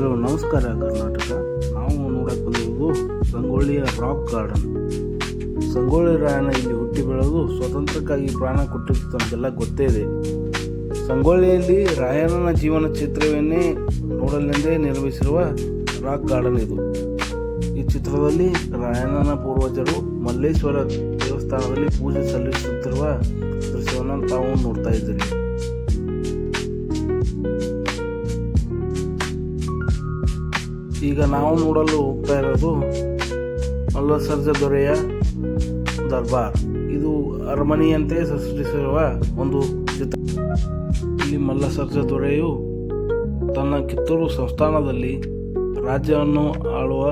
Hello ನಮಸ್ಕಾರ, ಕರ್ನಾಟಕ. ನಾವು ನೋಡಕ್ಕೆ ಬಂದಿರೋದು ಸಂಗೊಳ್ಳಿಯ ರಾಕ್ ಗಾರ್ಡನ್ ಸಂಗೊಳ್ಳಿ ರಾಯಣ್ಣ ಇಲ್ಲಿ ಹುಟ್ಟಿ ಬೆಳೆದು ಸ್ವತಂತ್ರಕ್ಕಾಗಿ ಪ್ರಾಣ ಕೊಟ್ಟಿದ್ದು ಅಂತೆಲ್ಲ ಗೊತ್ತೇ ಇದೆ. ಸಂಗೊಳ್ಳಿಯಲ್ಲಿ ರಾಯಣ್ಣನ ಜೀವನ ಚಿತ್ರವನ್ನೇ ನೋಡಲೆಂದೇ ನಿರ್ಮಿಸಿರುವ ರಾಕ್ ಗಾರ್ಡನ್ ಇದು. ಈ ಚಿತ್ರದಲ್ಲಿ ರಾಯಣ್ಣನ ಪೂರ್ವಜರು ಮಲ್ಲೇಶ್ವರ ದೇವಸ್ಥಾನದಲ್ಲಿ ಪೂಜೆ ಸಲ್ಲಿಸುತ್ತಿರುವ ದೃಶ್ಯವನ್ನು ತಾವು ನೋಡ್ತಾ ಇದ್ದೀರಿ. ಈಗ ನಾವು ನೋಡಲು ಹೋಗ್ತಾ ಇರೋದು ಮಲ್ಲಸರ್ಜ ದೊರೆಯ ದರ್ಬಾರ್. ಇದು ಅರಮನೆಯಂತೆ ಸೃಷ್ಟಿಸಿರುವ ಒಂದು ಚಿತ್ರ. ಇಲ್ಲಿ ಮಲ್ಲಸರ್ಜ ದೊರೆಯು ತನ್ನ ಕಿತ್ತೂರು ಸಂಸ್ಥಾನದಲ್ಲಿ ರಾಜ್ಯವನ್ನು ಆಳುವ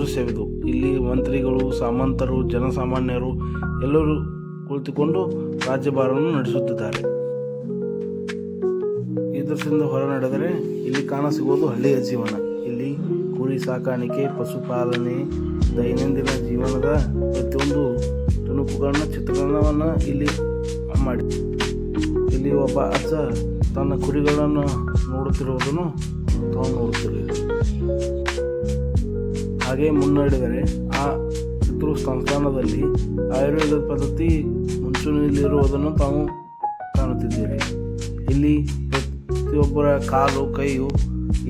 ದೃಶ್ಯವಿದು. ಇಲ್ಲಿ ಮಂತ್ರಿಗಳು, ಸಾಮಂತರು, ಜನಸಾಮಾನ್ಯರು ಎಲ್ಲರೂ ಕುಳಿತುಕೊಂಡು ರಾಜ್ಯಭಾರವನ್ನು ನಡೆಸುತ್ತಿದ್ದಾರೆ. ಈ ದೃಶ್ಯದಿಂದ ಹೊರ ನಡೆದರೆ ಇಲ್ಲಿ ಕಾಣಸಿಗುವುದು ಹಳ್ಳಿಯ ಜೀವನ. ಸಾಕಾಣಿಕೆ, ಪಶುಪಾಲನೆ, ದೈನಂದಿನ ಜೀವನದ ಪ್ರತಿಯೊಂದು ತುಣುಕುಗಳನ್ನ ಚಿತ್ರಣವನ್ನು ಇಲ್ಲಿ ಮಾಡಿ. ಇಲ್ಲಿ ಒಬ್ಬ ಅಜ್ಜ ತನ್ನ ಕುರಿಗಳನ್ನು ನೋಡುತ್ತಿರುವುದನ್ನು ತಾವು ನೋಡುತ್ತಿರುವ ಹಾಗೆ ಮುನ್ನಡೆದರೆ ಆ ಪಿತೃ ಸಂಸ್ಥಾನದಲ್ಲಿ ಆಯುರ್ವೇದ ಪದ್ಧತಿ ಮುಂಚೂಣಿಯಲ್ಲಿರುವುದನ್ನು ತಾವು ಕಾಣುತ್ತಿದ್ದೀರಿ. ಇಲ್ಲಿ ಪ್ರತಿಯೊಬ್ಬರ ಕಾಲು, ಕೈಯು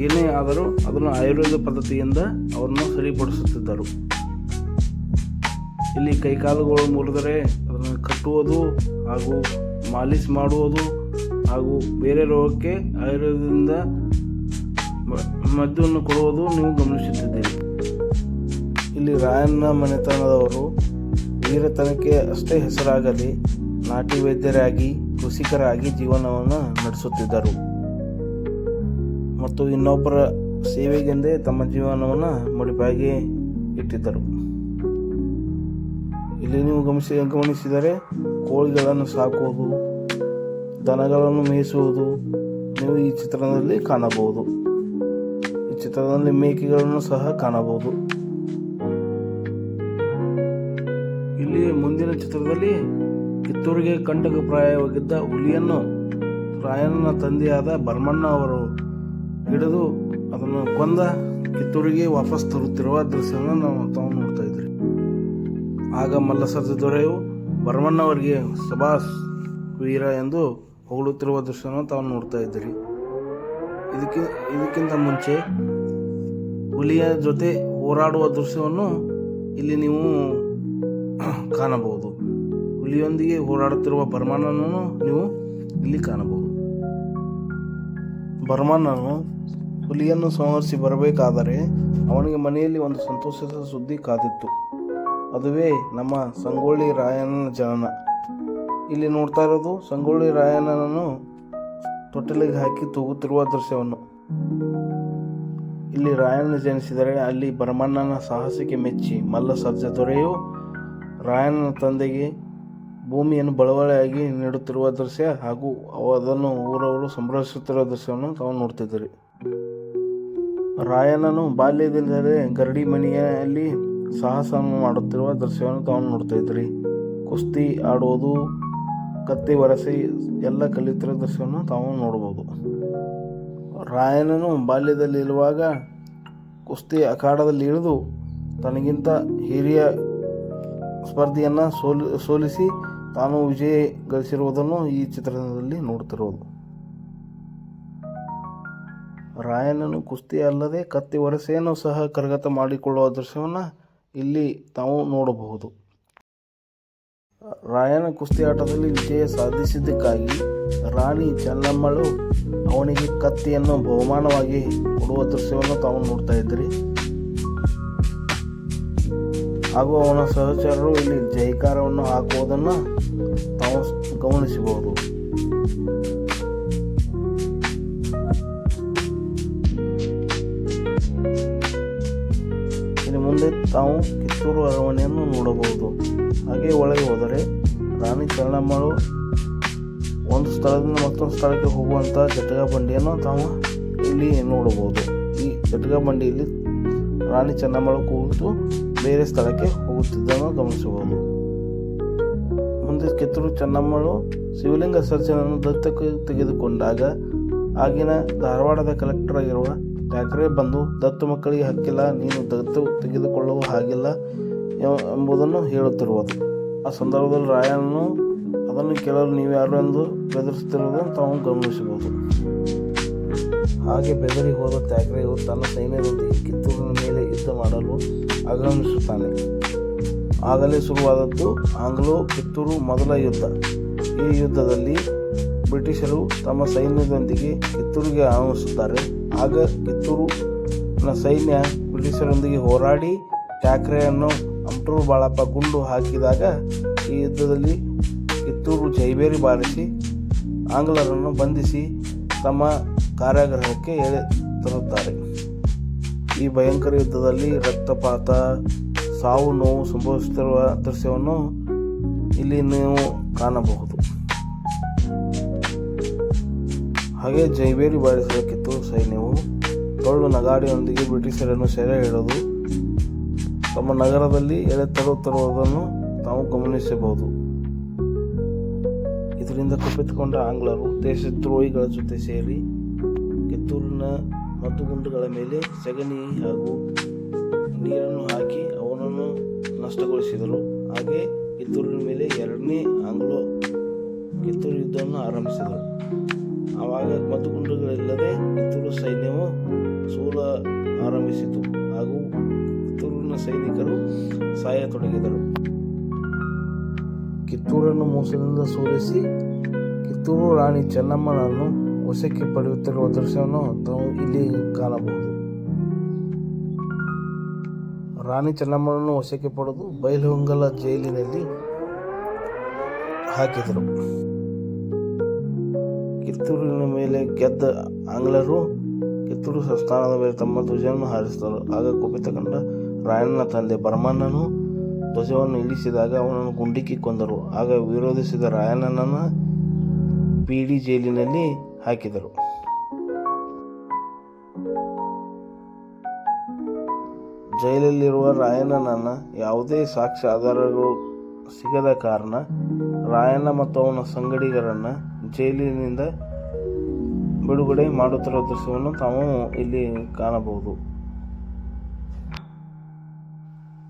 ಏನೇ ಆದರೂ ಅದನ್ನು ಆಯುರ್ವೇದ ಪದ್ಧತಿಯಿಂದ ಅವರನ್ನು ಸರಿಪಡಿಸುತ್ತಿದ್ದರು. ಇಲ್ಲಿ ಕೈಕಾಲುಗಳು ಮುರಿದರೆ ಅದನ್ನು ಕಟ್ಟುವುದು ಹಾಗೂ ಮಾಲಿಶ್ ಮಾಡುವುದು ಹಾಗೂ ಬೇರೆ ರೋಗಕ್ಕೆ ಆಯುರ್ವೇದದಿಂದ ಮದ್ದನ್ನು ಕೊಡುವುದು ನೀವು ಗಮನಿಸುತ್ತಿದ್ದೀರಿ. ಇಲ್ಲಿ ರಾಯಣ್ಣ ಮನೆತನದವರು ವೀರತನಕ್ಕೆ ಅಷ್ಟೇ ಹೆಸರಾಗಲಿ ನಾಟಿ ವೈದ್ಯರಾಗಿ ಕೃಷಿಕರಾಗಿ ಜೀವನವನ್ನು ನಡೆಸುತ್ತಿದ್ದರು. ಮತ್ತು ಇನ್ನೊಬ್ಬರ ಸೇವೆಗೆಂದೇ ತಮ್ಮ ಜೀವನವನ್ನು ಮುಡಿಪಾಗಿ ಇಟ್ಟಿದ್ದರು. ಇಲ್ಲಿ ನೀವು ಗಮನಿಸಿ, ಗಮನಿಸಿದರೆ ಕೋಳಿಗಳನ್ನು ಸಾಕುವುದು, ದನಗಳನ್ನು ಮೇಯಿಸುವುದು ನೀವು ಈ ಚಿತ್ರದಲ್ಲಿ ಕಾಣಬಹುದು. ಈ ಚಿತ್ರದಲ್ಲಿ ಮೇಕೆಗಳನ್ನು ಸಹ ಕಾಣಬಹುದು. ಇಲ್ಲಿ ಮುಂದಿನ ಚಿತ್ರದಲ್ಲಿ ಕಿತ್ತೂರಿಗೆ ಕಂಟಕಪ್ರಾಯವಾಗಿದ್ದ ಹುಲಿಯನ್ನು ರಾಯಣ್ಣನ ತಂದೆಯಾದ ಭರ್ಮಣ್ಣ ಅವರು ಹಿಡಿದು ಅದನ್ನು ಕೊಂದ ಕಿತ್ತೂರಿಗೆ ವಾಪಸ್ ತರುತ್ತಿರುವ ದೃಶ್ಯವನ್ನು ನಾವು ತಾವು ನೋಡ್ತಾ ಇದ್ರಿ. ಆಗ ಮಲ್ಲಸರ್ಜ ದೊರೆಯು. ಭರಮಣ್ಣವರಿಗೆ ಸಭಾಸ್ ವೀರ ಎಂದು ಹೊಗಳುತ್ತಿರುವ ದೃಶ್ಯವನ್ನು ತಾವು ನೋಡ್ತಾ ಇದ್ದೀರಿ ಇದಕ್ಕೆ, ಇದಕ್ಕಿಂತ ಮುಂಚೆ ಹುಲಿಯ ಜೊತೆ ಹೋರಾಡುವ ದೃಶ್ಯವನ್ನು ಇಲ್ಲಿ ನೀವು ಕಾಣಬಹುದು. ಹುಲಿಯೊಂದಿಗೆ ಹೋರಾಡುತ್ತಿರುವ ಭರಮಣ್ಣನನ್ನು ನೀವು ಇಲ್ಲಿ ಕಾಣಬಹುದು. ಬರ್ಮನನು ಹುಲಿಯನ್ನು ಸಂಹರಿಸಿ ಬರಬೇಕಾದರೆ ಅವನಿಗೆ ಮನೆಯಲ್ಲಿ ಒಂದು ಸಂತೋಷದ ಸುದ್ದಿ ಕಾದಿತ್ತು. ಅದುವೇ ನಮ್ಮ ಸಂಗೊಳ್ಳಿ ರಾಯಣ್ಣನ ಜನನ. ಇಲ್ಲಿ ನೋಡ್ತಾ ಇರೋದು ಸಂಗೊಳ್ಳಿ ರಾಯಣ್ಣನನ್ನು ತೊಟ್ಟಿಲಿಗೆ ಹಾಕಿ ತೂಗುತ್ತಿರುವ ದೃಶ್ಯವನ್ನು. ಇಲ್ಲಿ ರಾಯಣ್ಣ ಜನಿಸಿದರೆ ಅಲ್ಲಿ ಭರಮಣ್ಣನ ಸಾಹಸಕ್ಕೆ ಮೆಚ್ಚಿ ಮಲ್ಲ ಸರ್ಜ ದೊರೆಯು ರಾಯಣ್ಣನ ತಂದೆಗೆ ಭೂಮಿಯನ್ನು ಬಳವಳೆಯಾಗಿ ನೀಡುತ್ತಿರುವ ದೃಶ್ಯ ಹಾಗೂ ಅದನ್ನು ಊರವರು ಸಂಭ್ರಮಿಸುತ್ತಿರುವ ದೃಶ್ಯವನ್ನು ತಾವು ನೋಡ್ತಿದ್ದೀರಿ. ರಾಯನನು ಬಾಲ್ಯದಿಂದಲೇ ಗರಡಿ ಮನೆಯಲ್ಲಿ ಸಾಹಸವನ್ನು ಮಾಡುತ್ತಿರುವ ದೃಶ್ಯವನ್ನು ತಾವು ನೋಡ್ತಾ ಕುಸ್ತಿ ಆಡುವುದು, ಕತ್ತಿ ಒರೆಸಿ ಎಲ್ಲ ಕಲಿತಿರೋ ದೃಶ್ಯವನ್ನು ತಾವು ನೋಡಬಹುದು ರಾಯನನು ಬಾಲ್ಯದಲ್ಲಿರುವಾಗ ಕುಸ್ತಿ ಅಖಾಡದಲ್ಲಿ ಇಳಿದು ತನಗಿಂತ ಹಿರಿಯ ಸ್ಪರ್ಧೆಯನ್ನು ಸೋಲಿ, ಸೋಲಿಸಿ ತಾನು ವಿಜಯ ಗಳಿಸಿರುವುದನ್ನು ಈ ಚಿತ್ರದಲ್ಲಿ ನೋಡ್ತಿರೋದು ರಾಯನನು ಕುಸ್ತಿ ಅಲ್ಲದೆ ಕತ್ತಿ ವರಸೆಯನ್ನು ಸಹ ಕರಗತ ಮಾಡಿಕೊಳ್ಳುವ ದೃಶ್ಯವನ್ನು ಇಲ್ಲಿ ತಾವು ನೋಡಬಹುದು. ರಾಯನ ಕುಸ್ತಿ ಆಟದಲ್ಲಿ ವಿಜಯ ಸಾಧಿಸಿದ್ದಕ್ಕಾಗಿ ರಾಣಿ ಚೆನ್ನಮ್ಮಳು ಅವನಿಗೆ ಕತ್ತಿಯನ್ನು ಬಹುಮಾನವಾಗಿ ಕೊಡುವ ದೃಶ್ಯವನ್ನು ತಾವು ನೋಡ್ತಾ ಇದ್ದೀರಿ. ಹಾಗೂ ಅವನ ಸಹಚರರು ಇಲ್ಲಿ ಜೈಕಾರವನ್ನು ಹಾಕುವುದನ್ನು ತಾವು ಗಮನಿಸಬಹುದು. ಇಲ್ಲಿ ಮುಂದೆ ತಾವು ಕಿತ್ತೂರು ಅರಮನೆಯನ್ನು ನೋಡಬಹುದು. ಹಾಗೆ ಒಳಗೆ ಹೋದರೆ ರಾಣಿ ಚೆನ್ನಮ್ಮಳು ಒಂದು ಸ್ಥಳದಿಂದ ಮತ್ತೊಂದು ಸ್ಥಳಕ್ಕೆ ಹೋಗುವಂತಹ ಜಟಗಾ ಬಂಡಿಯನ್ನು ತಾವು ಇಲ್ಲಿ ನೋಡಬಹುದು. ಈ ಜಟಗಾ ಬಂಡಿಯಲ್ಲಿ ರಾಣಿ ಚೆನ್ನಮ್ಮಳು ಕೂತು ಬೇರೆ ಸ್ಥಳಕ್ಕೆ ಹೋಗುತ್ತಿದ್ದನ್ನು ಗಮನಿಸಬಹುದು. ಮುಂದೆ ಕಿತ್ತೂರು ಚೆನ್ನಮ್ಮಳು ಶಿವಲಿಂಗ ಸರ್ಜನನ್ನು ದತ್ತಕ್ಕೆ ತೆಗೆದುಕೊಂಡಾಗ ಆಗಿನ ಧಾರವಾಡದ ಕಲೆಕ್ಟರ್ ಆಗಿರುವ ಠಾಕ್ರೆ ಬಂದು, ದತ್ತು ಮಕ್ಕಳಿಗೆ ಹಕ್ಕಿಲ್ಲ, ನೀನು ದತ್ತು ತೆಗೆದುಕೊಳ್ಳುವ ಹಾಗಿಲ್ಲ ಎಂಬುದನ್ನು ಹೇಳುತ್ತಿರುವುದು. ಆ ಸಂದರ್ಭದಲ್ಲಿ ರಾಯನನ್ನು ಅದನ್ನು ಕೇಳಲು ನೀವು ಯಾರು ಎಂದು ಬೆದರಿಸುತ್ತಿರುವುದನ್ನು ತಾವು ಗಮನಿಸಬಹುದು. ಹಾಗೆ ಬೆದರಿ ಹೋದ ತ್ಯಾಕ್ರೆಯು ತನ್ನ ಸೈನ್ಯದೊಂದಿಗೆ ಕಿತ್ತೂರಿನ ಮೇಲೆ ಯುದ್ಧ ಮಾಡಲು ಆಗಮಿಸುತ್ತಾನೆ. ಆಗಲೇ ಶುರುವಾದದ್ದು ಆಂಗ್ಲೋ ಕಿತ್ತೂರು ಮೊದಲ ಯುದ್ಧ. ಈ ಯುದ್ಧದಲ್ಲಿ ಬ್ರಿಟಿಷರು ತಮ್ಮ ಸೈನ್ಯದೊಂದಿಗೆ ಕಿತ್ತೂರಿಗೆ ಆಗಮಿಸುತ್ತಾರೆ. ಆಗ ಕಿತ್ತೂರಿನ ಸೈನ್ಯ ಬ್ರಿಟಿಷರೊಂದಿಗೆ ಹೋರಾಡಿ ಠಾಕ್ರೆಯನ್ನು ಅಂಟೂರು ಬಾಳಪ್ಪ ಗುಂಡು ಹಾಕಿದಾಗ ಈ ಯುದ್ಧದಲ್ಲಿ ಕಿತ್ತೂರು ಜೈಬೇರಿ ಬಾರಿಸಿ ಆಂಗ್ಲರನ್ನು ಬಂಧಿಸಿ ತಮ್ಮ ಕಾರ್ಯಾಗ್ರಹಕ್ಕೆ ಎಳೆ ತರುತ್ತಾರೆ ಈ ಭಯಂಕರ ಯುದ್ಧದಲ್ಲಿ ರಕ್ತಪಾತ, ಸಾವು ನೋವು ಸಂಭವಿಸುತ್ತಿರುವ ದೃಶ್ಯವನ್ನು ಇಲ್ಲಿ ನೀವು ಕಾಣಬಹುದು. ಹಾಗೆ ಜೈಬೇರಿ ಬಾರಿಸಿದ ಕಿತ್ತೂರು ಸೈನ್ಯವು. ಟೊಳ್ಳು ನಗಾಡಿಯೊಂದಿಗೆ ಬ್ರಿಟಿಷರನ್ನು ಸೆರೆ ಹಿಡಿದು ತಮ್ಮ ನಗರದಲ್ಲಿ ಎಳೆ ತರುತ್ತಿರುವುದನ್ನು ತಾವು ಗಮನಿಸಬಹುದು. ಇದರಿಂದ ಕುಪಿತುಕೊಂಡ ಆಂಗ್ಲರು, ದೇಶದ್ರೋಹಿಗಳ ಜೊತೆ ಸೇರಿ ಕಿತ್ತೂರಿನ ಮದ್ದುಗುಂಡುಗಳ ಮೇಲೆ ಸಗಣಿ ಹಾಗೂ ನೀರನ್ನು ಹಾಕಿ ಅವನನ್ನು ನಷ್ಟಗೊಳಿಸಿದರು. ಹಾಗೆ ಕಿತ್ತೂರಿನ ಮೇಲೆ ಎರಡನೇ ಆಂಗ್ಲೋ ಕಿತ್ತೂರು ಯುದ್ಧವನ್ನು ಆರಂಭಿಸಿದರು. ಆವಾಗ ಮದ್ದುಗುಂಡುಗಳಿಲ್ಲದೆ ಕಿತ್ತೂರು ಸೈನ್ಯವು ಸೋಲ ಆರಂಭಿಸಿತು ಹಾಗೂ ಕಿತ್ತೂರಿನ ಸೈನಿಕರು ಸಾಯತೊಡಗಿದರು. ಕಿತ್ತೂರನ್ನು ಮೋಸದಿಂದ ಸೋಲಿಸಿ ಕಿತ್ತೂರು ರಾಣಿ ಚೆನ್ನಮ್ಮನನ್ನು ವಶಕ್ಕೆ ಪಡೆಯುತ್ತಿರುವ ದೃಶ್ಯವನ್ನು ತಾವು ಇಲ್ಲಿ ಕಾಣಬಹುದು ರಾಣಿ ಚೆನ್ನಮ್ಮನನ್ನು ವಶಕ್ಕೆ ಪಡೆದು ಬೈಲಹೊಂಗಲ ಜೈಲಿನಲ್ಲಿ ಹಾಕಿದರು. ಕಿತ್ತೂರಿನ ಮೇಲೆ ಗೆದ್ದ ಆಂಗ್ಲರು ಕಿತ್ತೂರು ಸಂಸ್ಥಾನದ ಮೇಲೆ ತಮ್ಮ ಧ್ವಜವನ್ನು ಹಾರಿಸಿದರು. ಆಗ ಕುಪಿತಗೊಂಡ ರಾಯಣ್ಣನ ತಂದೆ ಬರ್ಮಣ್ಣನು ಧ್ವಜವನ್ನು ಇಳಿಸಿದಾಗ ಅವನನ್ನು ಗುಂಡಿಕ್ಕಿ ಕೊಂದರು. ಆಗ ವಿರೋಧಿಸಿದ ರಾಯಣ್ಣನನ್ನು ಪಿಡಿ ಜೈಲಿನಲ್ಲಿ ಹಾಕಿದರು. ಜೈಲಲ್ಲಿರುವ ರಾಯಣ್ಣನ ಯಾವುದೇ ಸಾಕ್ಷ್ಯ ಆಧಾರಗಳು ಸಿಗದ ಕಾರಣ ರಾಯಣ್ಣ ಮತ್ತು ಅವನ ಸಂಗಡಿಗರನ್ನು ಜೈಲಿನಿಂದ ಬಿಡುಗಡೆ ಮಾಡುತ್ತಿರುವ ದೃಶ್ಯವನ್ನು ತಾವು ಇಲ್ಲಿ ಕಾಣಬಹುದು.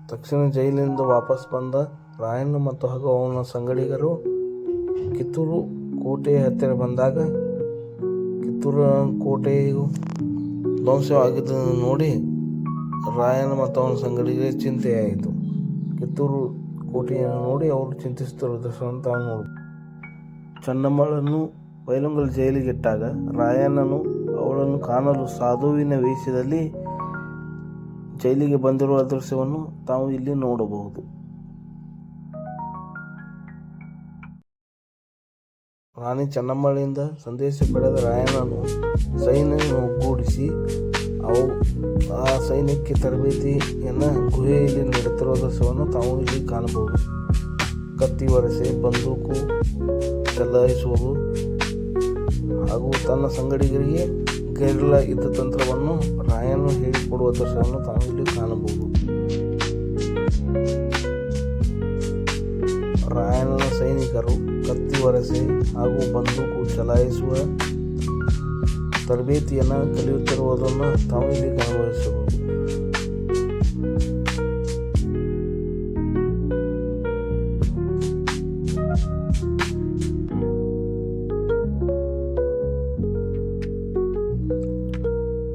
ತಕ್ಷಣ ಜೈಲಿನಿಂದ ವಾಪಸ್ ಬಂದ ರಾಯಣ್ಣ ಮತ್ತು ಹಾಗೂ ಅವನ ಸಂಗಡಿಗರು ಕಿತ್ತೂರು ಕೋಟೆಯ ಹತ್ತಿರ ಬಂದಾಗ ಕಿತ್ತೂರು ಕೋಟೆಯು ಧ್ವಂಸವಾಗಿದ್ದನ್ನು ನೋಡಿ, ರಾಯನ ಮತ್ತು ಅವನ ಸಂಗಡಿಗೆ ಚಿಂತೆಯಾಯಿತು. ಕಿತ್ತೂರು ಕೋಟೆಯನ್ನು ನೋಡಿ ಅವರು ಚಿಂತಿಸುತ್ತಿರುವ ದೃಶ್ಯವನ್ನು ತಾವು ನೋಡಿ ಚೆನ್ನಮ್ಮಳನ್ನು ಜೈಲಿಗೆ ಜೈಲಿಗಿಟ್ಟಾಗ ರಾಯಣ್ಣನು ಅವಳನ್ನು ಕಾಣಲು ಸಾಧುವಿನ ವೇಷದಲ್ಲಿ ಜೈಲಿಗೆ ಬಂದಿರುವ ದೃಶ್ಯವನ್ನು ತಾವು ಇಲ್ಲಿ ನೋಡಬಹುದು. ರಾಣಿ ಚೆನ್ನಮ್ಮಳಿಂದ ಸಂದೇಶ ಪಡೆದ ರಾಯಣ್ಣನು ಸೈನ್ಯವನ್ನು ಒಗ್ಗೂಡಿಸಿ, ಅವು ಆ ಸೈನ್ಯಕ್ಕೆ ತರಬೇತಿಯನ್ನು ಗುಹೆಯಲ್ಲಿ ನೀಡುತ್ತಿರುವ ದೃಶ್ಯವನ್ನು ತಾವು ಇಲ್ಲಿ ಕಾಣಬಹುದು. ಕತ್ತಿ ವರಸೆ, ಬಂದೂಕು ಚಲಾಯಿಸುವುದು ಹಾಗೂ ತನ್ನ ಸಂಗಡಿಗರಿಗೆ ಗೆರಿಲ್ಲ ಯುದ್ಧ ತಂತ್ರವನ್ನು ರಾಯನು ಹೇಳಿಕೊಡುವ ದೃಶ್ಯವನ್ನು ತಾವು ಇಲ್ಲಿ ಕಾಣಬಹುದು. ರಾಯಣ್ಣನ ಸೈನಿಕರು ಕತ್ತಿ ಒರೆಸಿ ಹಾಗೂ ಬಂದೂಕು ಚಲಾಯಿಸುವ ತರಬೇತಿಯನ್ನು ಕಲಿಯುತ್ತಿರುವುದನ್ನು ತಾವು ಇಲ್ಲಿ ಗಮನಿಸಬಹುದು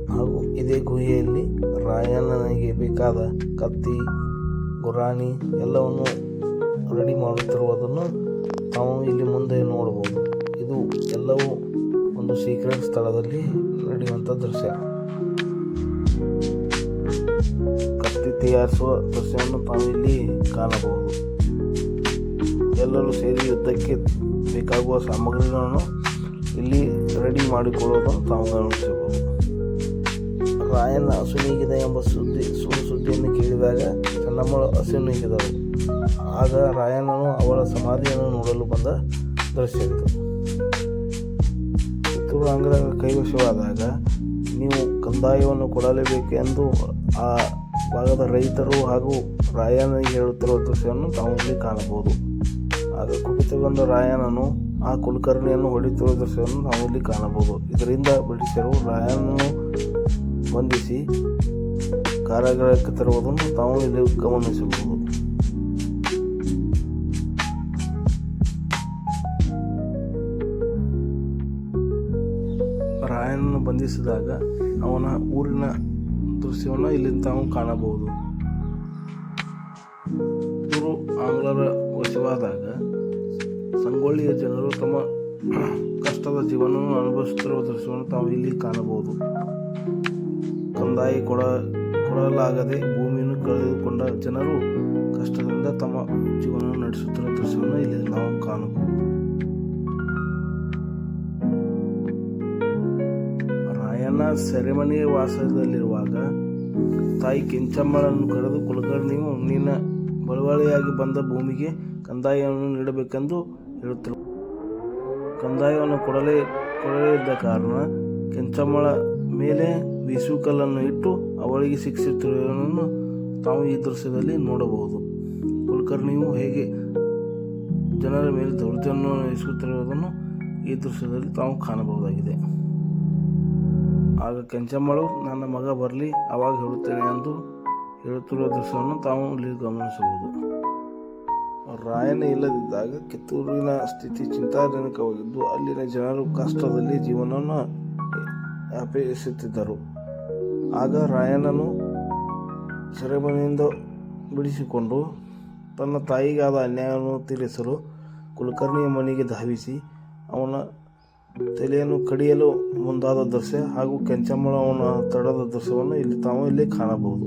ಹಾಗೂ ಇದೇ ಗುಹೆಯಲ್ಲಿ ರಾಯಣ್ಣನಿಗೆ ಬೇಕಾದ ಕತ್ತಿ, ಗುರಾಣಿ ಎಲ್ಲವನ್ನು ಮಾಡುತ್ತಿರುವುದನ್ನು ತಾವು ಇಲ್ಲಿ ಮುಂದೆ ನೋಡಬಹುದು. ಇದು ಎಲ್ಲವೂ ಒಂದು ಸೀಕ್ರೆಟ್ ಸ್ಥಳದಲ್ಲಿ ನಡೆಯುವಂಥ ದೃಶ್ಯ. ಕತ್ತಿ ತಯಾರಿಸುವ ದೃಶ್ಯವನ್ನು ಇಲ್ಲಿ ಕಾಣಬಹುದು. ಎಲ್ಲರೂ ಸೇರಿ ಯುದ್ಧಕ್ಕೆ ಬೇಕಾಗುವ ಸಾಮಗ್ರಿಗಳನ್ನು ಇಲ್ಲಿ ರೆಡಿ ಮಾಡಿಕೊಳ್ಳುವುದನ್ನು ತಾವು ಗಮನಿಸಬಹುದು. ರಾಯಣ್ಣ ಹಸುನೀಗಿದೆ ಎಂಬ ಸುದ್ದಿ ಸುಳ್ಳು ಸುದ್ದಿಯನ್ನು ಕೇಳಿದಾಗ ಚೆನ್ನಮ್ಮಳು ಹಸುನೀಗಿದಳು ಆಗ ರಾಯಣ್ಣನು ಅವಳ ಸಮಾಧಿಯನ್ನು ನೋಡಲು ಬಂದ ದೃಶ್ಯವಿತು ಅಂಗದ ಕೈವಶವಾದಾಗ ನೀವು ಕಂದಾಯವನ್ನು ಕೊಡಲೇಬೇಕು ಎಂದು ಆ ಭಾಗದ ರೈತರು ಹಾಗೂ ರಾಯಣ್ಣನಿಗೆ ಹೇಳುತ್ತಿರುವ ದೃಶ್ಯವನ್ನು ತಾವು ಇಲ್ಲಿ ಕಾಣಬಹುದು. ಆಗ ಕುಪಿತಗೊಂಡ ರಾಯಣ್ಣನು ಆ ಕುಲಕರ್ಣಿಯನ್ನು ಹೊಡೆಯುತ್ತಿರುವ ದೃಶ್ಯವನ್ನು ನಾವು ಇಲ್ಲಿ ಕಾಣಬಹುದು. ಇದರಿಂದ ಬ್ರಿಟಿಷರು ರಾಯಣ್ಣನು ಬಂಧಿಸಿ ಕಾರಾಗೃಹಕ್ಕೆ ತರುವುದನ್ನು ತಾವು ಇಲ್ಲಿ ಗಮನಿಸಬಹುದು. ಬಂಧಿಸಿದಾಗ ಅವನ ಊರಿನ ದೃಶ್ಯವನ್ನು ಇಲ್ಲಿ ತಾವು ಕಾಣಬಹುದು. ಇವರು ಆಂಗ್ಲರ ವಶವಾದಾಗ ಸಂಗೊಳ್ಳಿಯ ಜನರು ತಮ್ಮ ಕಷ್ಟದ ಜೀವನವನ್ನು ಅನುಭವಿಸುತ್ತಿರುವ ದೃಶ್ಯವನ್ನು ತಾವು ಇಲ್ಲಿ ಕಾಣಬಹುದು. ಕಂದಾಯಿ ಕೊಡ, ಕೊಡಲಾಗದೆ ಭೂಮಿಯನ್ನು ಕಳೆದುಕೊಂಡ ಜನರು ಕಷ್ಟದಿಂದ ತಮ್ಮ ಜೀವನವನ್ನು ನಡೆಸುತ್ತಿರುವ ದೃಶ್ಯವನ್ನು ಇಲ್ಲಿ ನಾವು ಕಾಣಬಹುದು. ರಾಯಣ್ಣ ಸೆರೆಮನೆಯ ವಾಸದಲ್ಲಿರುವಾಗ, ತಾಯಿ ಕೆಂಚಮ್ಮಳನ್ನು ಕರೆದು ಕುಲಕರ್ಣಿಯು ನಿನ್ನ ಬಳುವಳಿಯಾಗಿ ಬಂದ ಭೂಮಿಗೆ ಕಂದಾಯವನ್ನು ನೀಡಬೇಕೆಂದು ಹೇಳುತ್ತಿರು. ಕಂದಾಯವನ್ನು ಕೊಡಲೇ, ಕೊಡಲಿದ್ದ ಕಾರಣ ಕೆಂಚಮ್ಮಳ ಮೇಲೆ ಬೀಸುಕಲ್ಲನ್ನು ಇಟ್ಟು ಅವಳಿಗೆ ಶಿಕ್ಷಿಸುತ್ತಿರುವುದನ್ನು ತಾವು ಈ ದೃಶ್ಯದಲ್ಲಿ ನೋಡಬಹುದು. ಕುಲಕರ್ಣಿಯು ಹೇಗೆ ಜನರ ಮೇಲೆ ದೌರ್ಜನ್ಯ ಇರಿಸುತ್ತಿರುವುದನ್ನು ಈ ದೃಶ್ಯದಲ್ಲಿ ತಾವು ಕಾಣಬಹುದಾಗಿದೆ. ಆಗ ಕೆಂಚಮ್ಮಳು, ನನ್ನ ಮಗ ಬರಲಿ, ಅವಾಗ ಹೇಳುತ್ತೇನೆ ಎಂದು ಹೇಳುತ್ತಿರುವ ದೃಶ್ಯವನ್ನು ತಾವು ಇಲ್ಲಿ ಗಮನಿಸಬಹುದು. ರಾಯನ ಇಲ್ಲದಿದ್ದಾಗ ಕಿತ್ತೂರಿನ ಸ್ಥಿತಿ ಚಿಂತಾಜನಕವಾಗಿದ್ದು, ಅಲ್ಲಿನ ಜನರು ಕಷ್ಟದಲ್ಲಿ ಜೀವನವನ್ನು ಅಪೇಕ್ಷಿಸುತ್ತಿದ್ದರು. ಆಗ ರಾಯನನ್ನು ಸೆರೆಮನೆಯಿಂದ ಬಿಡಿಸಿಕೊಂಡು ತನ್ನ ತಾಯಿಗಾದ ಅನ್ಯಾಯವನ್ನು ತೀರಿಸಲು ಕುಲಕರ್ಣಿಯ ಮನೆಗೆ ಧಾವಿಸಿ, ಅವನ ತಲೆಯನ್ನು ಕಡಿಯಲು ಮುಂದಾದ ದೃಶ್ಯ ಹಾಗೂ ಕೆಂಚಮ್ಮಳವನ್ನು ತಡದ ದೃಶ್ಯವನ್ನು ಇಲ್ಲಿ ತಾವು ಇಲ್ಲಿ ಕಾಣಬಹುದು.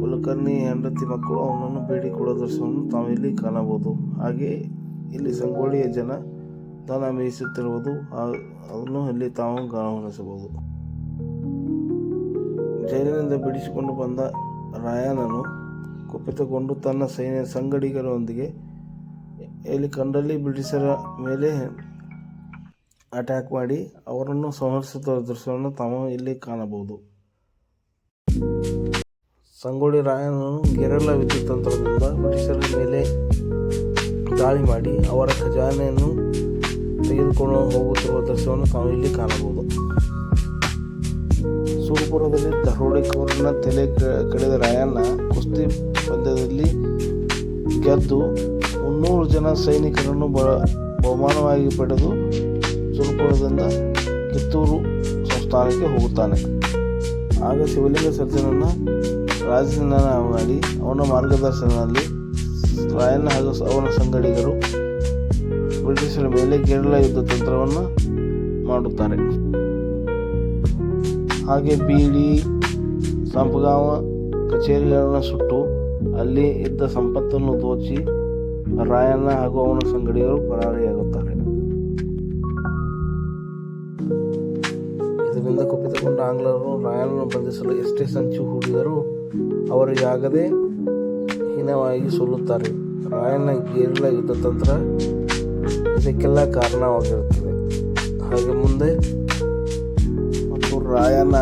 ಕುಲಕರ್ಣಿ ಹೆಂಡತಿ ಮಕ್ಕಳು ಅವನನ್ನು ಬೇಡಿಕೊಳ್ಳುವ ದೃಶ್ಯವನ್ನು ತಾವು ಇಲ್ಲಿ ಕಾಣಬಹುದು. ಹಾಗೆ ಇಲ್ಲಿ ಸಂಗೊಳ್ಳಿಯ ಜನ ದನ ಮೇಯಿಸುತ್ತಿರುವುದು ಅದನ್ನು ಇಲ್ಲಿ ತಾವು ಗಮನಿಸಬಹುದು. ಜೈಲಿನಿಂದ ಬಿಡಿಸಿಕೊಂಡು ಬಂದ ರಾಯನನು ಕುಪಿತಗೊಂಡು ತನ್ನ ಸೈನ್ಯ ಸಂಗಡಿಗರೊಂದಿಗೆ ಇಲ್ಲಿ ಕಂಡಲ್ಲಿ ಬ್ರಿಟಿಷರ ಮೇಲೆ ಅಟ್ಯಾಕ್ ಮಾಡಿ ಅವರನ್ನು ಸಂಹರಿಸುತ್ತಿರುವ ದೃಶ್ಯವನ್ನು ತಾವು ಇಲ್ಲಿ ಕಾಣಬಹುದು. ಸಂಗೊಳ್ಳಿ ರಾಯನು ಗೆರಳ ವಿದ್ಯುತ್ ತಂತ್ರದಿಂದ ಬ್ರಿಟಿಷರ ಮೇಲೆ ದಾಳಿ ಮಾಡಿ ಅವರ ಖಜಾನೆಯನ್ನು ತೆಗೆದುಕೊಂಡು ಹೋಗುತ್ತಿರುವ ದೃಶ್ಯವನ್ನು ತಾವು ಇಲ್ಲಿ ಕಾಣಬಹುದು. ಸುರಪುರದಲ್ಲಿ ದರೋಡೆಕೋರನ ತಲೆ ಕಡಿದ ರಾಯಣ್ಣ ಕುಸ್ತಿ ಪಂದ್ಯದಲ್ಲಿ ಗೆದ್ದು ಮುನ್ನೂರು ಜನ ಸೈನಿಕರನ್ನು ಬ, ಬಹುಮಾನವಾಗಿ ಪಡೆದು ಸುರಪುರದಿಂದ ಕಿತ್ತೂರು ಸಂಸ್ಥಾನಕ್ಕೆ ಹೋಗುತ್ತಾನೆ. ಆಗ ಶಿವಲಿಂಗ ಸರ್ಜನನ್ನು ರಾಜನ ಮಾಡಿ ಅವನ ಮಾರ್ಗದರ್ಶನದಲ್ಲಿ ರಾಯಣ್ಣ ಹಾಗೂ ಅವನ ಸಂಗಡಿಗರು ಬ್ರಿಟಿಷರ ಮೇಲೆ ಗೆರಳ ಯುದ್ಧ ತಂತ್ರವನ್ನು ಮಾಡುತ್ತಾರೆ. ಹಾಗೆ ಬೀಡಿ, ಸಂಪಗಾವ ಕಚೇರಿಗಳನ್ನು ಸುಟ್ಟು ಅಲ್ಲಿ ಇದ್ದ ಸಂಪತ್ತನ್ನು ದೋಚಿ ರಾಯಣ್ಣ ಹಾಗೂ ಅವನ ಸಂಗಡಿಗರು ಪರಾರಿಯಾಗುತ್ತಾರೆ. ಇದರಿಂದ ಕುಪಿತಗೊಂಡ ಆಂಗ್ಲರು ರಾಯಲನ್ನು ಬಂಧಿಸಲು ಎಷ್ಟೇ ಸಂಚು ಹೂಡಿದರೂ ಅವರಿಗಾಗದೆ ಹೀನವಾಗಿ ಸೋಲುತ್ತಾರೆ. ರಾಯಣ್ಣ ಗೇರಿಲ ಯುದ್ಧ ತಂತ್ರ ಇದಕ್ಕೆಲ್ಲ ಕಾರಣವಾಗಿರುತ್ತದೆ. ಹಾಗೆ ಮುಂದೆ ಮತ್ತು ರಾಯನ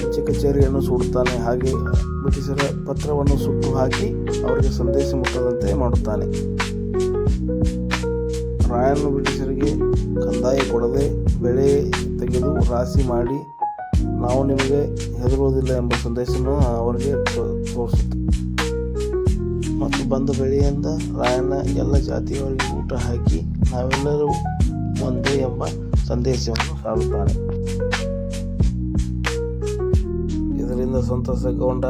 ಅಂಚೆ ಕಚೇರಿಯನ್ನು ಸುಡುತ್ತಾನೆ. ಹಾಗೆ ಬ್ರಿಟಿಷರ ಪತ್ರವನ್ನು ಸುಟ್ಟು ಹಾಕಿ ಅವರಿಗೆ ಸಂದೇಶ ಮುಟ್ಟದಂತೆ ಮಾಡುತ್ತಾನೆ. ರಾಯನ್ನು ಬ್ರಿಟಿಷರಿಗೆ ಕಂದಾಯ ಕೊಡದೆ ಬೆಳೆ ತೆಗೆದು ರಾಶಿ ಮಾಡಿ ನಾವು ನಿಮಗೆ ಹೆದರುವುದಿಲ್ಲ ಎಂಬ ಸಂದೇಶವನ್ನು ಅವರಿಗೆ ತೋರಿಸುತ್ತೆ. ಮತ್ತು ಬಂದ ಬೆಳೆಯಿಂದ ರಾಯಣ್ಣ ಎಲ್ಲ ಜಾತಿಯವರಿಗೆ ಊಟ ಹಾಕಿ ನಾವೆಲ್ಲರೂ ಒಂದೇ ಎಂಬ ಸಂದೇಶವನ್ನು ಸಾರುತ್ತಾನೆ ಇದರಿಂದ ಸಂತಸಗೊಂಡ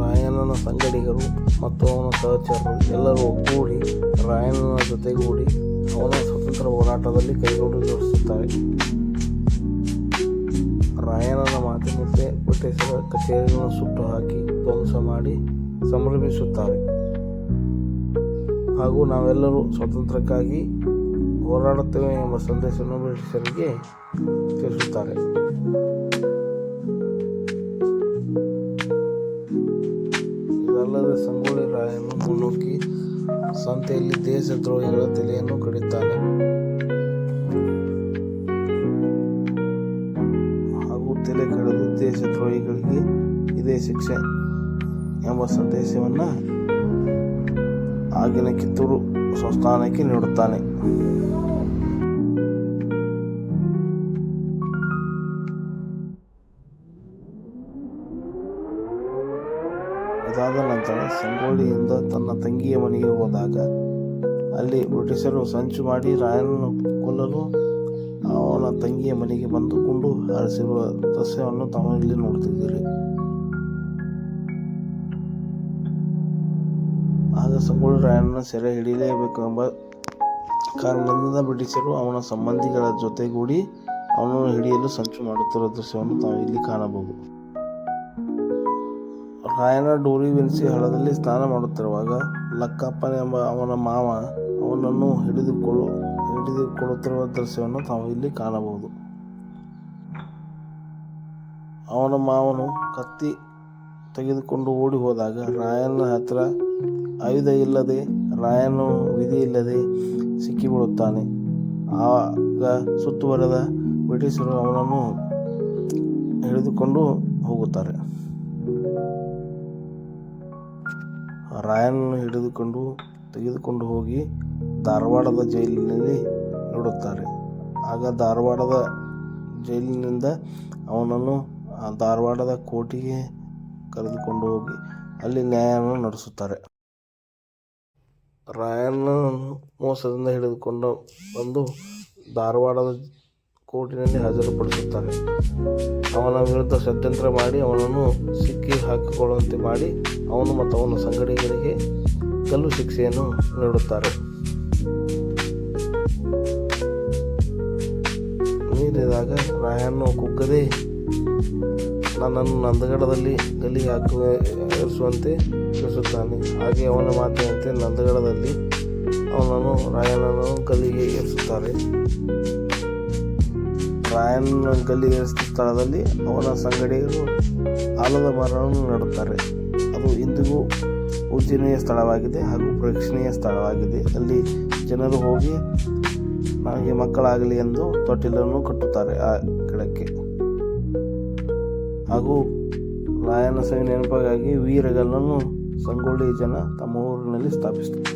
ರಾಯಣ್ಣನ ಸಂಗಡಿಗರು ಮತ್ತು ಅವನ ಸಹಚರರು ಎಲ್ಲರೂ ಒಗ್ಗೂಡಿ ರಾಯಣ್ಣನ ಜೊತೆಗೂಡಿ ಅವನ ಸ್ವತಂತ್ರ ಹೋರಾಟದಲ್ಲಿ ಕೈಗೊಳ್ಳುತ್ತಾರೆ ರಾಯಣ್ಣನ ಮಾತಿನಂತೆ ಬ್ರಿಟಿಷರ ಕಚೇರಿಯನ್ನು ಸುಟ್ಟು ಹಾಕಿ ಧ್ವಂಸ ಮಾಡಿ ಸಂಭ್ರಮಿಸುತ್ತಾರೆ. ಹಾಗೂ ನಾವೆಲ್ಲರೂ ಸ್ವಾತಂತ್ರ್ಯಕ್ಕಾಗಿ ಹೋರಾಡುತ್ತೇವೆ ಎಂಬ ಸಂದೇಶವನ್ನು ಬ್ರಿಟಿಷರಿಗೆ ತಿಳಿಸುತ್ತಾರೆ. ಇದಲ್ಲದೆ ಸಂಗೊಳ್ಳಿ ರಾಯನು ಮುನ್ನುಗ್ಗಿ ಸಂತೆಯಲ್ಲಿ ದೇಶದ್ರೋಹಿಗಳ ತಲೆಯನ್ನು ಕಡಿತಾನೆ ದೇಶದ್ರೋಹಿಗಳಿಗೆ ಇದೇ ಶಿಕ್ಷೆ ಎಂಬ ಸಂದೇಶವನ್ನು ಆಗಿನ ಕಿತ್ತೂರು ಸಂಸ್ಥಾನಕ್ಕೆ ನೀಡುತ್ತಾನೆ. ಇದಾದ ನಂತರ ಸಂಗೋಳಿಯಿಂದ ತನ್ನ ತಂಗಿಯ ಮನೆಗೆ ಹೋದಾಗ ಅಲ್ಲಿ ಬ್ರಿಟಿಷರು ಸಂಚು ಮಾಡಿ ರಾಯನನ್ನು ಕೊಲ್ಲಲು ಅವನ ತಂಗಿಯ ಮನೆಗೆ ಬಂದು ಗುಂಡು ಸಸ್ಯವನ್ನು ತಾವು ಇಲ್ಲಿ ನೋಡ್ತಿದ್ದೀರಿ. ಆಗ ಸಂಗೊಳ್ಳಿ ರಾಯಣ್ಣನ ಸೆರೆ ಹಿಡಿಯಲೇಬೇಕೆಂಬ ಕಾರಣದಿಂದ ಬ್ರಿಟಿಷರು ಅವನ ಸಂಬಂಧಿಗಳ ಜೊತೆಗೂಡಿ ಅವನನ್ನು ಹಿಡಿಯಲು ಸಂಚು ಮಾಡುತ್ತಿರುವ ದೃಶ್ಯವನ್ನು ತಾವು ಇಲ್ಲಿ ಕಾಣಬಹುದು. ರಾಯನ ಡೋರಿ ಬೆನ್ಸಿ ಹಳದಲ್ಲಿ ಸ್ನಾನ ಮಾಡುತ್ತಿರುವಾಗ ಲಕ್ಕಪ್ಪನ ಎಂಬ ಅವನ ಮಾವ ಅವನನ್ನು ಹಿಡಿದುಕೊಳ್ಳು, ಹಿಡಿದುಕೊಳ್ಳುತ್ತಿರುವ ದೃಶ್ಯವನ್ನು ತಾವು ಇಲ್ಲಿ ಕಾಣಬಹುದು. ಅವನ ಮಾವನು ಕತ್ತಿ ತೆಗೆದುಕೊಂಡು ಓಡಿ ಹೋದಾಗ ರಾಯನ ಹತ್ರ ಆಯುಧ ಇಲ್ಲದೆ ರಾಯನು ವಿಧಿ ಇಲ್ಲದೆ ಸಿಕ್ಕಿಬಿಡುತ್ತಾನೆ. ಆಗ ಸುತ್ತುವರೆದ ಬ್ರಿಟಿಷರು ಅವನನ್ನು ಹಿಡಿದುಕೊಂಡು ಹೋಗುತ್ತಾರೆ. ರಾಯನನ್ನು ಹಿಡಿದುಕೊಂಡು ತೆಗೆದುಕೊಂಡು ಹೋಗಿ ಧಾರವಾಡದ ಜೈಲಿನಲ್ಲಿ ಇಡುತ್ತಾರೆ. ಆಗ ಧಾರವಾಡದ ಜೈಲಿನಿಂದ ಅವನನ್ನು ಧಾರವಾಡದ ಕೋರ್ಟಿಗೆ ಕರೆದುಕೊಂಡು ಹೋಗಿ ಅಲ್ಲಿ ನ್ಯಾಯವನ್ನು ನಡೆಸುತ್ತಾರೆ. ರಾಯಣ್ಣ ಮೋಸದಿಂದ ಹಿಡಿದುಕೊಂಡು ಬಂದು ಧಾರವಾಡದ ಕೋರ್ಟಿನಲ್ಲಿ ಹಾಜರುಪಡಿಸುತ್ತಾರೆ. ಅವನ ವಿರುದ್ಧ ಷಡ್ಯಂತ್ರ ಮಾಡಿ ಅವನನ್ನು ಸಿಕ್ಕಿ ಹಾಕಿಕೊಳ್ಳುವಂತೆ ಮಾಡಿ ಅವನು ಮತ್ತು ಅವನ ಸಂಗಡಿಗರಿಗೆ ಕಲ್ಲು ಶಿಕ್ಷೆಯನ್ನು ನೀಡುತ್ತಾರೆ. ನೀಡಿದಾಗ ರಾಯನ್ನು ಕುಗ್ಗದೆ ನನ್ನನ್ನು ನಂದಗಡದಲ್ಲಿ ಗಲ್ಲಿಗೆ ಹಾಕುವ ಇರಿಸುವಂತೆ ತಿಳಿಸುತ್ತಾನೆ. ಹಾಗೆ ಅವನ ಮಾತಿನಂತೆ ನಂದಗಡದಲ್ಲಿ ಅವನನ್ನು ರಾಯನನ್ನು ಗಲ್ಲಿಗೆ ಏರಿಸುತ್ತಾರೆ. ರಾಯನ ಗಲ್ಲಿಗೆ ಏರಿಸಿದ ಸ್ಥಳದಲ್ಲಿ ಅವನ ಸಂಗಡಿಗರು ಆಲದ ಮರವನ್ನು ನೆಡುತ್ತಾರೆ. ಅದು ಇಂದಿಗೂ ಪೂಜನೀಯ ಸ್ಥಳವಾಗಿದೆ ಹಾಗೂ ಪ್ರೇಕ್ಷಣೀಯ ಸ್ಥಳವಾಗಿದೆ. ಅಲ್ಲಿ ಜನರು ಹೋಗಿ, ನನಗೆ ಮಕ್ಕಳಾಗಲಿ ಎಂದು ತೊಟ್ಟಿಲನ್ನು ಕಟ್ಟುತ್ತಾರೆ. ಹಾಗೂ ರಾಯನ ಸವಿ ನೆನಪಿಗಾಗಿ ವೀರಗಲ್ಲನ್ನು ಸಂಗೊಳ್ಳಿ ಜನ ತಮ್ಮ ಊರಿನಲ್ಲಿ ಸ್ಥಾಪಿಸುತ್ತಾರೆ